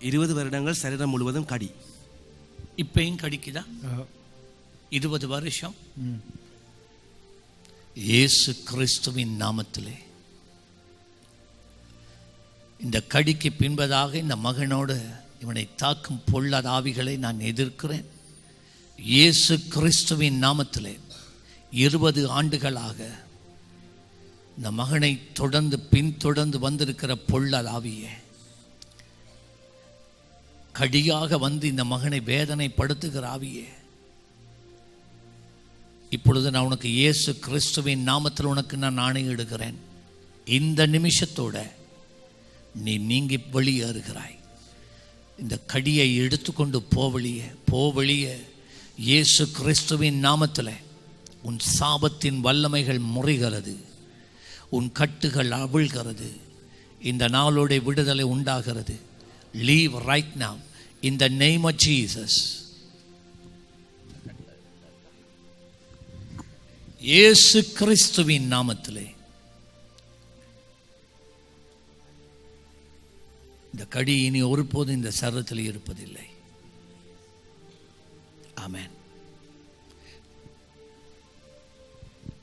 இருபது வருடங்கள் சரீரம் முழுவதும் கடி. இப்பயும் கடிக்குதா? இருபது வருஷம்? இயேசு கிறிஸ்துவின் நாமத்திலே. இந்த கடிக்கு பின்பதாக இந்த மகனோடு இவனை தாக்கும் பொல்லாத ஆவிகளை நான் எதிர்க்கிறேன். இயேசு கிறிஸ்துவின் நாமத்திலே இருபது ஆண்டுகளாக இந்த மகனை தொடர்ந்து பின்தொடர்ந்து வந்திருக்கிற பொல்லாத ஆவியே கடியாக வந்து இந்த மகனை வேதனைப்படுத்துகிற ஆவியே இப்பொழுது நான் உனக்கு இயேசு கிறிஸ்துவின் நாமத்தில் உனக்கு நான் ஆணையிடுகிறேன். இந்த நிமிஷத்தோட நீ நீங்கி வெளியேறுகிறாய். இந்த கடியை எடுத்துக்கொண்டு போவழிய போவழிய இயேசு கிறிஸ்துவின் நாமத்தில் உன் சாபத்தின் வல்லமைகள் முறைகிறது. உன் கட்டுகள் அவிழ்கிறது. இந்த நாளோடைய விடுதலை உண்டாகிறது. Leave right now. In the name of Jesus. இயேசு கிறிஸ்துவின் நாமத்திலே. இந்த கடி இனி ஒருபோதும் இந்த சரத்தில் இருப்பதில்லை. ஆமென்.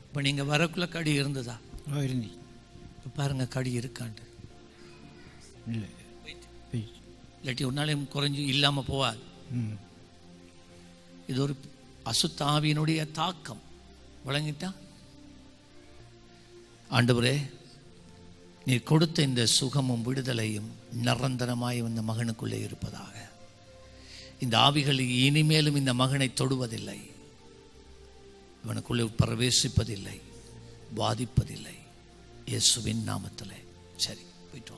இப்போ நீங்கள் வரக்குள்ள கடி இருந்ததா? இருந்தி இப்போ பாருங்க கடி இருக்காண்டு. இல்லை. இல்லாட்டி ஒரு நாளையும் குறைஞ்சி இல்லாமல் போவாது. ம். இது ஒரு அசுத்தாவியினுடைய தாக்கம். வழங்கிட்டா ஆண்டவரே நீ கொடுத்த இந்த சுகமும் விடுதலையும் நிரந்தரமாய் இந்த மகனுக்குள்ளே இருப்பதாக. இந்த ஆவிகள் இனிமேலும் இந்த மகனை தொடுவதில்லை. இவனுக்குள்ளே பிரவேசிப்பதில்லை பாதிப்பதில்லை இயேசுவின் நாமத்திலே. சரி போயிட்டு